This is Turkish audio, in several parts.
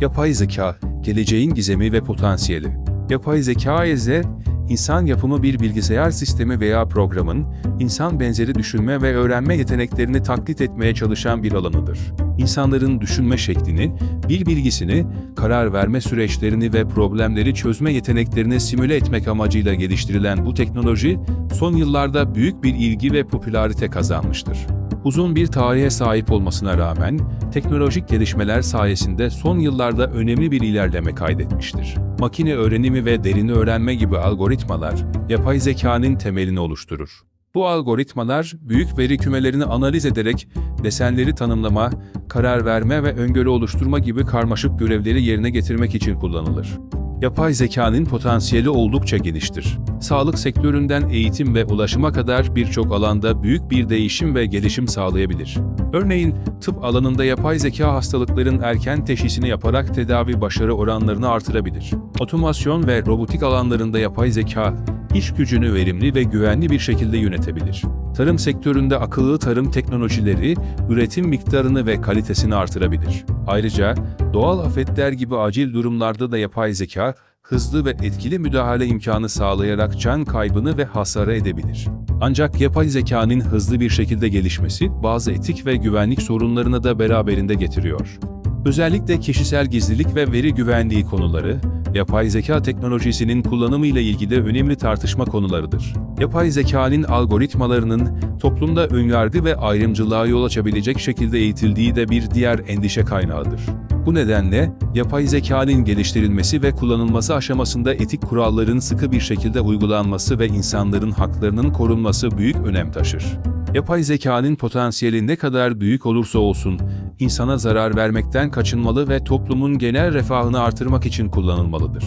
Yapay zeka, geleceğin gizemi ve potansiyeli. Yapay zeka ise insan yapımı bir bilgisayar sistemi veya programın insan benzeri düşünme ve öğrenme yeteneklerini taklit etmeye çalışan bir alanıdır. İnsanların düşünme şeklini, bir bilgisini, karar verme süreçlerini ve problemleri çözme yeteneklerini simüle etmek amacıyla geliştirilen bu teknoloji son yıllarda büyük bir ilgi ve popülarite kazanmıştır. Uzun bir tarihe sahip olmasına rağmen teknolojik gelişmeler sayesinde son yıllarda önemli bir ilerleme kaydetmiştir. Makine öğrenimi ve derin öğrenme gibi algoritmalar yapay zekanın temelini oluşturur. Bu algoritmalar büyük veri kümelerini analiz ederek desenleri tanımlama, karar verme ve öngörü oluşturma gibi karmaşık görevleri yerine getirmek için kullanılır. Yapay zekanın potansiyeli oldukça geniştir. Sağlık sektöründen eğitim ve ulaşıma kadar birçok alanda büyük bir değişim ve gelişim sağlayabilir. Örneğin tıp alanında yapay zeka hastalıkların erken teşhisini yaparak tedavi başarı oranlarını artırabilir. Otomasyon ve robotik alanlarında yapay zeka iş gücünü verimli ve güvenli bir şekilde yönetebilir. Tarım sektöründe akıllı tarım teknolojileri üretim miktarını ve kalitesini artırabilir. Ayrıca doğal afetler gibi acil durumlarda da yapay zeka hızlı ve etkili müdahale imkanı sağlayarak can kaybını ve hasarı edebilir. Ancak yapay zekanın hızlı bir şekilde gelişmesi bazı etik ve güvenlik sorunlarını da beraberinde getiriyor. Özellikle kişisel gizlilik ve veri güvenliği konuları, yapay zeka teknolojisinin kullanımı ile ilgili önemli tartışma konularıdır. Yapay zekanın algoritmalarının toplumda önyargı ve ayrımcılığa yol açabilecek şekilde eğitildiği de bir diğer endişe kaynağıdır. Bu nedenle yapay zekanın geliştirilmesi ve kullanılması aşamasında etik kuralların sıkı bir şekilde uygulanması ve insanların haklarının korunması büyük önem taşır. Yapay zekanın potansiyeli ne kadar büyük olursa olsun, insana zarar vermekten kaçınmalı ve toplumun genel refahını artırmak için kullanılmalıdır.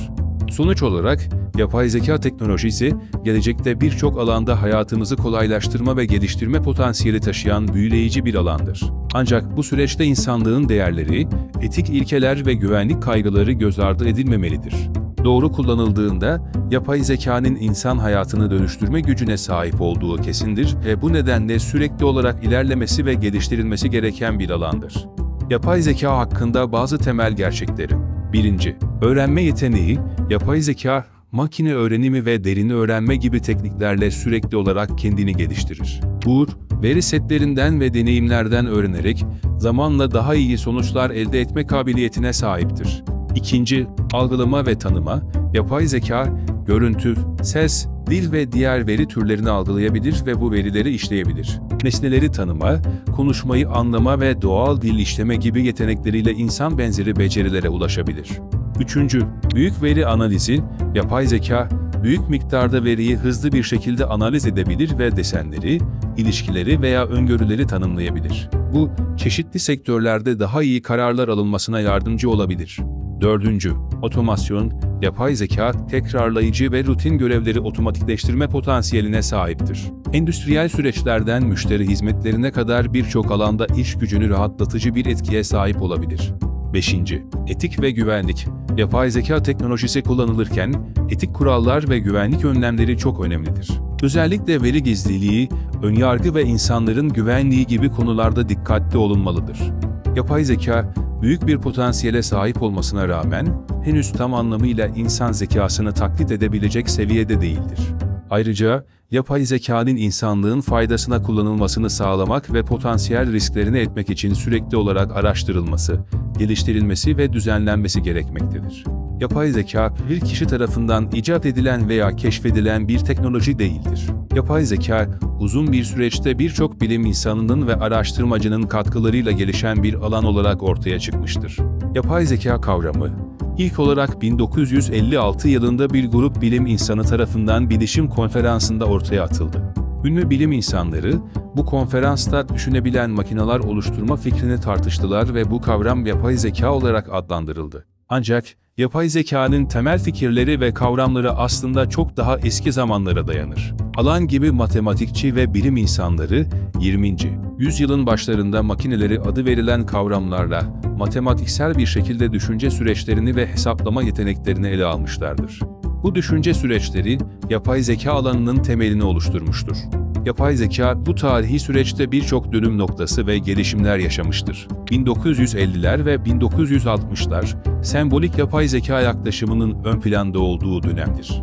Sonuç olarak, yapay zeka teknolojisi, gelecekte birçok alanda hayatımızı kolaylaştırma ve geliştirme potansiyeli taşıyan büyüleyici bir alandır. Ancak bu süreçte insanlığın değerleri, etik ilkeler ve güvenlik kaygıları göz ardı edilmemelidir. Doğru kullanıldığında, yapay zekanın insan hayatını dönüştürme gücüne sahip olduğu kesindir ve bu nedenle sürekli olarak ilerlemesi ve geliştirilmesi gereken bir alandır. Yapay zeka hakkında bazı temel gerçekleri. 1. Öğrenme yeteneği, yapay zeka, makine öğrenimi ve derin öğrenme gibi tekniklerle sürekli olarak kendini geliştirir. Bu, veri setlerinden ve deneyimlerden öğrenerek zamanla daha iyi sonuçlar elde etme kabiliyetine sahiptir. İkinci, algılama ve tanıma, yapay zeka, görüntü, ses, dil ve diğer veri türlerini algılayabilir ve bu verileri işleyebilir. Nesneleri tanıma, konuşmayı anlama ve doğal dil işleme gibi yetenekleriyle insan benzeri becerilere ulaşabilir. Üçüncü, büyük veri analizi, yapay zeka, büyük miktarda veriyi hızlı bir şekilde analiz edebilir ve desenleri, ilişkileri veya öngörüleri tanımlayabilir. Bu, çeşitli sektörlerde daha iyi kararlar alınmasına yardımcı olabilir. Dördüncü, otomasyon, yapay zeka, tekrarlayıcı ve rutin görevleri otomatikleştirme potansiyeline sahiptir. Endüstriyel süreçlerden müşteri hizmetlerine kadar birçok alanda iş gücünü rahatlatıcı bir etkiye sahip olabilir. 5. Etik ve güvenlik. Yapay zeka teknolojisi kullanılırken etik kurallar ve güvenlik önlemleri çok önemlidir. Özellikle veri gizliliği, önyargı ve insanların güvenliği gibi konularda dikkatli olunmalıdır. Yapay zeka, büyük bir potansiyele sahip olmasına rağmen henüz tam anlamıyla insan zekasını taklit edebilecek seviyede değildir. Ayrıca yapay zekanın insanlığın faydasına kullanılmasını sağlamak ve potansiyel risklerini etmek için sürekli olarak araştırılması, geliştirilmesi ve düzenlenmesi gerekmektedir. Yapay zeka, bir kişi tarafından icat edilen veya keşfedilen bir teknoloji değildir. Yapay zeka, uzun bir süreçte birçok bilim insanının ve araştırmacının katkılarıyla gelişen bir alan olarak ortaya çıkmıştır. Yapay zeka kavramı, ilk olarak 1956 yılında bir grup bilim insanı tarafından bilişim konferansında ortaya atıldı. Ünlü bilim insanları, bu konferansta düşünebilen makineler oluşturma fikrini tartıştılar ve bu kavram yapay zeka olarak adlandırıldı. Ancak yapay zekanın temel fikirleri ve kavramları aslında çok daha eski zamanlara dayanır. Alan gibi matematikçi ve bilim insanları 20. yüzyılın başlarında makineleri adı verilen kavramlarla matematiksel bir şekilde düşünce süreçlerini ve hesaplama yeteneklerini ele almışlardır. Bu düşünce süreçleri yapay zeka alanının temelini oluşturmuştur. Yapay zeka bu tarihi süreçte birçok dönüm noktası ve gelişimler yaşamıştır. 1950'ler ve 1960'lar sembolik yapay zeka yaklaşımının ön planda olduğu dönemdir.